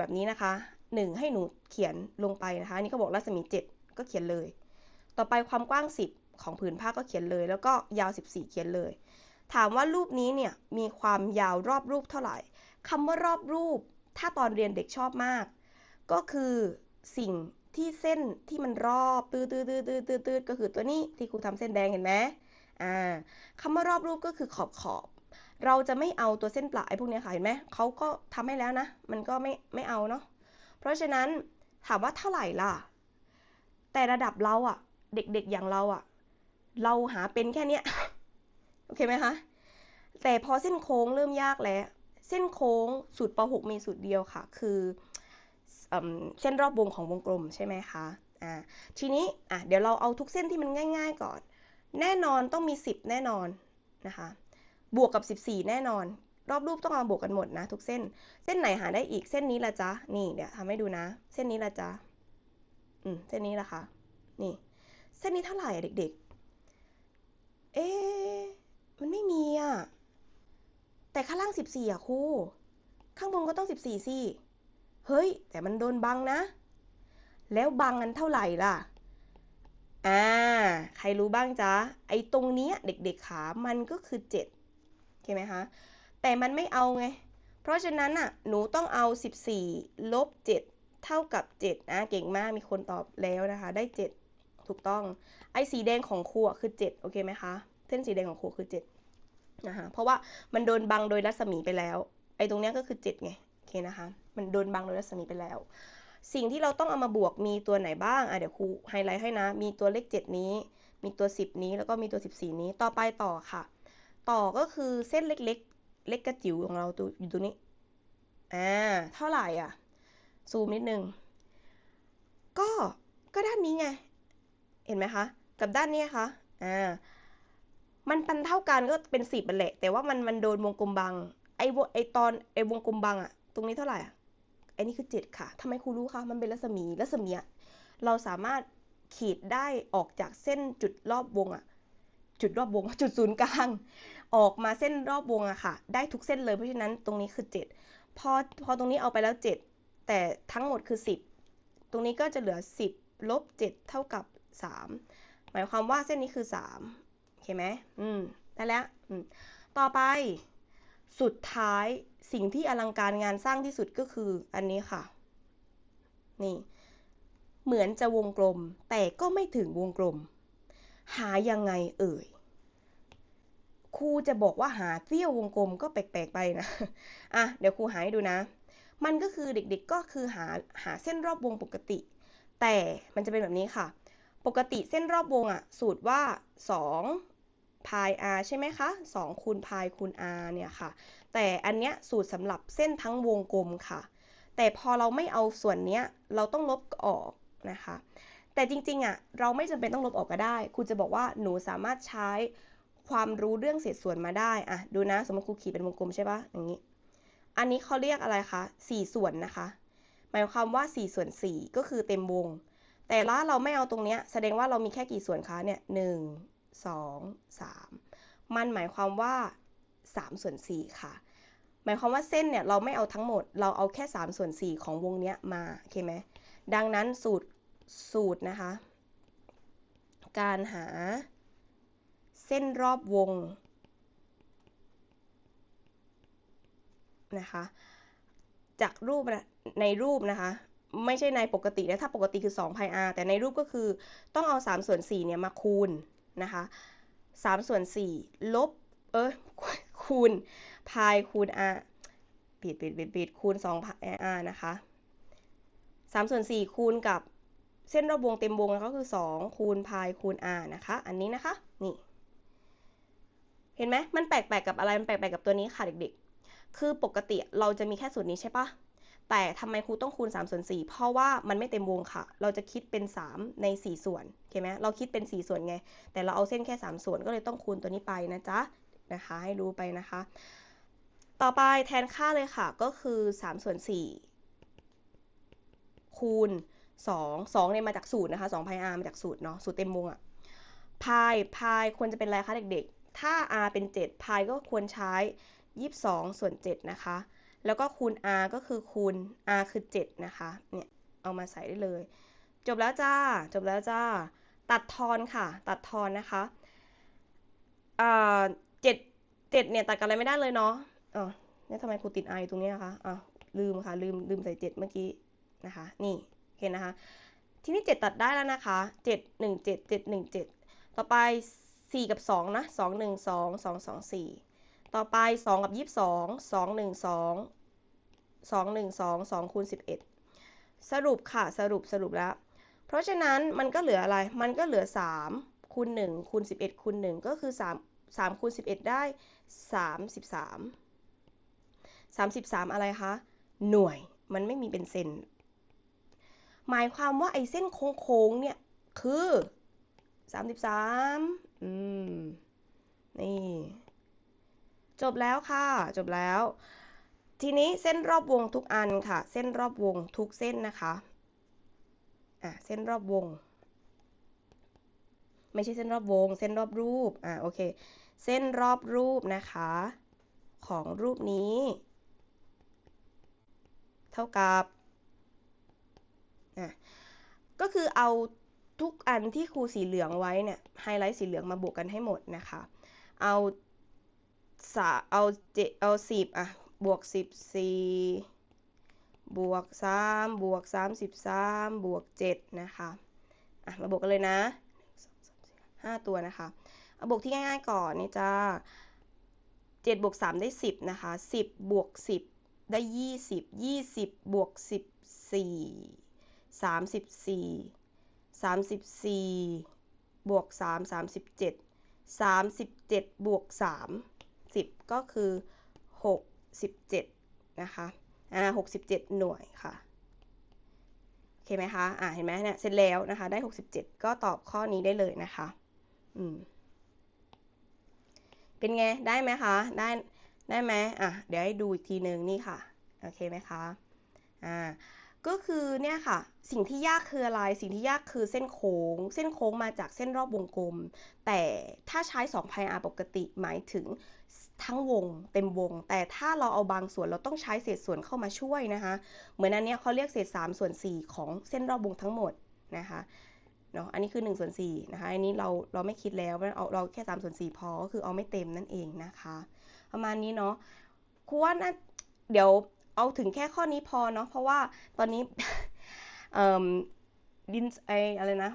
แบบนี้นะคะ 1 ให้หนูเขียนลงไปนะคะนนี้เขาบอกรัศมี 7 ก็เขียนเลย ต่อไปความกว้าง 10 ของผืนผ้าก็เขียนเลย แล้วก็ยาว 14 เขียนเลย ถามว่ารูปนี้เนี่ยมีความยาวรอบรูปเท่าไหร่คำว่ารอบรูป ถ้าตอนเรียนเด็กชอบมาก ก็คือสิ่งที่เส้นที่มันรอบตืดตืดตืดตืดตืดตืดก็คือตัวนี้ที่ครูทำเส้นแดงเห็นไหมอ่าคำว่ารอบรูปก็คือขอบขอบ เราจะไม่เอาตัวเส้นปลายพวกนี้ค่ะเห็นไหมเขาก็ทำให้แล้วนะ มันก็ไม่ไม่เอาเนาะเพราะฉะนั้นถามว่าเท่าไหร่ล่ะ แต่ระดับเราอะเด็กๆอย่างเราอะเราหาเป็นแค่เนี้ยโอเคไหมคะแต่พอเส้นโค้งเริ่มยากแล้วเส้นโค้งสูตรป .6 มีสูตรเดียวค่ะ คือเอเส้นรอบวงของวงกลมใช่ไหมคะอ่าทีนี้อะเดี๋ยวเราเอาทุกเส้นที่มันง่าย ๆ ก่อน แน่นอนต้องมี 10 แน่นอนนะคะ บวกกับ 14 แน่นอน รอบรูปต้องเอาบวกกันหมดนะ ทุกเส้น เส้นไหนหาได้อีกเส้นนี้ละจ๊ะนี่เดี๋ยวทำให้ดูนะ เส้นนี้ละจ๊ะอืมเส้นนี้ละคะนี่ เส้นนี้เท่าไหร่อะเด็ก ๆ เอ๊มันไม่มีอะแต่ข้างล่าง 14 อะครู ข้างบนก็ต้อง 14สิ เฮ้ย แต่มันโดนบังนะ แล้วบังกันเท่าไหร่ล่ะ อ่า ใครรู้บ้างจ๊ะ ไอ้ตรงเนี้ยเด็กๆขา มันก็คือ 7 โอเคไหมคะ แต่มันไม่เอาไง เพราะฉะนั้นอะ หนูต้องเอา 14 ลบ 7 เท่ากับ 7 นะ เก่งมาก มีคนตอบแล้วนะคะ ได้ 7 ถูกต้อง ไอ้สีแดงของครูอะคือ 7 โอเคไหมคะ เส้นสีแดงของครูคือ 7 นะคะ เพราะว่ามันโดนบังโดยรัศมีไปแล้ว ไอ้ตรงเนี้ยก็คือ 7 ไง โอเคนะคะ มันโดนบังโดยรัศมีไปแล้ว สิ่งที่เราต้องเอามาบวกมีตัวไหนบ้าง อะเดี๋ยวครูไฮไลท์ให้นะ มีตัวเลข 7 นี้ มีตัว 10 นี้ แล้วก็มีตัว 14 นี้ ต่อไปต่อค่ะ ต่อก็คือเส้นเล็กๆ เล็กกระจิ๋วของเราตัวอยู่ตรงนี้ อ่า เท่าไหร่อะ ซูมนิดนึง ก็ ก็ด้านนี้ไง เห็นไหมคะ กับด้านนี้คะ อ่า มันปันเท่ากันก็เป็นสิบแหละ แต่ว่ามันมันโดนวงกลมบัง ไอ้วไอ้ตอนไอ้วงกลมบังอะตรงนี้เท่าไหร่อะไอ้นี่คือเจ็ดค่ะทำไมครูรู้คะ มันเป็นรัศมี รัศมีอะเราสามารถขีดได้ออกจากเส้นจุดรอบวงอะ จุดรอบวงจุดศูนย์กลาง ออกมาเส้นรอบวงอะค่ะ ได้ทุกเส้นเลยเพราะฉะนั้นตรงนี้คือเจ็ดพอพอตรงนี้เอาไปแล้วเจ็ดแต่ทั้งหมดคือสิบตรงนี้ก็จะเหลือสิบลบเจ็ดเท่ากับสามหมายความว่าเส้นนี้คือสามโอเคไหมอืมได้แล้วอืมต่อไปสุดท้ายสิ่งที่อลังการงานสร้างที่สุดก็คืออันนี้ค่ะ นี่ เหมือนจะวงกลม แต่ก็ไม่ถึงวงกลม หายังไงเอ่ยครูจะบอกว่าหาเสี้ยววงกลมก็แปลกๆไปนะอะเดี๋ยวครูหาให้ดูนะ มันก็คือเด็กๆก็คือหาหาเส้นรอบวงปกติ แต่มันจะเป็นแบบนี้ค่ะ ปกติเส้นรอบวงอะสูตรว่า2พาย r ใช่ไหมคะ 2 คูณพายคูณ r เนี่ยค่ะ แต่อันเนี้ยสูตรสำหรับเส้นทั้งวงกลมค่ะ แต่พอเราไม่เอาส่วนเนี้ยเราต้องลบออกนะคะ แต่จริงๆอะเราไม่จำเป็นต้องลบออกก็ได้ ครูจะบอกว่าหนูสามารถใช้ความรู้เรื่องเศษส่วนมาได้อะดูนะ สมมติครูขีดเป็นวงกลมใช่ปะอย่างนี้ อันนี้เขาเรียกอะไรคะ4ส่วนนะคะ หมายความว่า4ส่วน4ก็คือเต็มวง แต่ละเราไม่เอาตรงเนี้ยแสดงว่าเรามีแค่กี่ส่วนคะเนี่ยหนึ่งสองสามมันหมายความว่า3ส่วน4ค่ะ หมายความว่าเส้นเนี่ยเราไม่เอาทั้งหมด เราเอาแค่3ส่วน4ของวงเนี้ยมาโอเคไหมดังนั้นสูตร สูตรนะคะ การหาเส้นรอบวงนะคะ จากรูปนะในรูปนะคะ ไม่ใช่ในปกตินะถ้าปกติคือ2 pi r แต่ในรูปก็คือต้องเอา 3 ส่วน4เนี่ยมาคูณนะคะ3ส่วน4ลบเออคูณ pi คูณ r ปิดปิดปิดปิดคูณ2 pi r นะคะ3ส่วน4คูณกับ เส้นรอบวงเต็มวงก็คือ 2 คูณ pi คูณ r นะคะ อันนี้นะคะ นี่ เห็นไหมมันแปลกๆกับอะไร มันแปลกๆกับตัวนี้ค่ะเด็กๆ คือปกติเราจะมีแค่สูตรนี้ใช่ปะแต่ทำไมครูต้องคูณ3ส่วน4เพราะว่ามันไม่เต็มวงค่ะ เราจะคิดเป็น 3 ใน 4 ส่วนเห็นไหมเราคิดเป็น 4 ส่วนไง แต่เราเอาเส้นแค่ 3 ส่วนก็เลยต้องคูณตัวนี้ไปนะจ๊ะ นะคะ ให้รู้ไปนะคะ ต่อไปแทนค่าเลยค่ะ ก็คือ3ส่วน4คูณ 2 2เนี่ยมาจากสูตรนะคะ2พาย r มาจากสูตรเนาะสูตรเต็มวงอะพายพายควรจะเป็นอะไรคะเด็กๆ ถ้า r เป็น 7 พายก็ควรใช้ 22 ส่วน 7 นะคะ แล้วก็คูณ r ก็คือคูณ r คือ 7 นะคะเนี่ยเอามาใส่ได้เลย จบแล้วจ้า จบแล้วจ้า ตัดทอนค่ะ ตัดทอนนะคะอ่าเจ็ดเจ็ดเนี่ยตัดกันอะไรไม่ได้เลยเนาะอ๋อเนี่ยทำไมครูติด i ตรงนี้นะคะอะลืมค่ะลืมลืมใส่เจ็ดเมื่อกี้นะคะ นี่ เห็นนะคะ ทีนี้เจ็ดตัดได้แล้วนะคะเจ็ดหนึ่งเจ็ดเจ็ดหนึ่งเจ็ดต่อไปสี่กับสองนะสองหนึ่งสองสองสองสี่ต่อไปสองกับยี่สิบสองสองหนึ่งสองสองหนึ่งสองสองคูณสิบเอ็ดสรุปค่ะ สรุปสรุปแล้ว เพราะฉะนั้นมันก็เหลืออะไร มันก็เหลือสามคูณหนึ่งคูณสิบเอ็ดคูณหนึ่งก็คือสามสามคูณสิบเอ็ดได้สามสิบสามสามสิบสามอะไรคะ หน่วย มันไม่มีเป็นเซน หมายความว่าไอ้เส้นโค้งๆเนี่ยคือสามสิบสามอืม นี่ จบแล้วค่ะ จบแล้ว ทีนี้เส้นรอบวงทุกอันค่ะ เส้นรอบวงทุกเส้นนะคะ อะ เส้นรอบวง ไม่ใช่เส้นรอบวง เส้นรอบรูป อะ โอเค เส้นรอบรูปนะคะ ของรูปนี้ เท่ากับ อะก็คือเอาทุกอันที่ครูสีเหลืองไว้เนี่ยไฮไลท์สีเหลืองมาบวกกันให้หมดนะคะ เอาสาเอาเจเอาสิบอะบวกสิบสี่บวกสามบวกสามสิบสามบวกเจ็ดนะคะอะมาบวกกันเลยนะห้าตัวนะคะ เอาบวกที่ง่ายๆก่อนนี่จ้าเจ็ดบวกสามได้สิบนะคะสิบบวกสิบได้ยี่สิบยี่สิบบวกสิบสี่ สามสิบสี่สามสิบสี่บวกสามสามสิบเจ็ดสามสิบเจ็ดบวกสามสิบก็คือหกสิบเจ็ดนะคะ อ่าหกสิบเจ็ดหน่วยค่ะ โอเคไหมคะ อ่า เห็นไหมเนี่ย เสร็จแล้วนะคะ ได้ 67 ก็ตอบข้อนี้ได้เลยนะคะ อืม เป็นไง ได้ไหมคะ ได้ ได้ไหมอะ เดี๋ยวให้ดูอีกทีหนึ่งนี่ค่ะ โอเคไหมคะ อ่า ก็คือเนี่ยค่ะ สิ่งที่ยากคืออะไร สิ่งที่ยากคือเส้นโค้ง เส้นโค้งมาจากเส้นรอบวงกลม แต่ถ้าใช้2 pi r ปกติหมายถึงทั้งวงเต็มวง แต่ถ้าเราเอาบางส่วนเราต้องใช้เศษส่วนเข้ามาช่วยนะคะ เหมือนอันเนี้ยเขาเรียกเศษ3ส่วน4ของเส้นรอบวงทั้งหมดนะคะเนาะอันนี้คือ1ส่วน4นะคะ อันนี้เราเราไม่คิดแล้วเอาเราแค่3ส่วน4พอก็คือเอาไม่เต็มนั่นเองนะคะ ประมาณนี้เนาะครูว่านะเดี๋ยว เอาถึงแค่ข้อนี้พอเนาะเพราะว่าตอนนี้ดินไออะไรนะ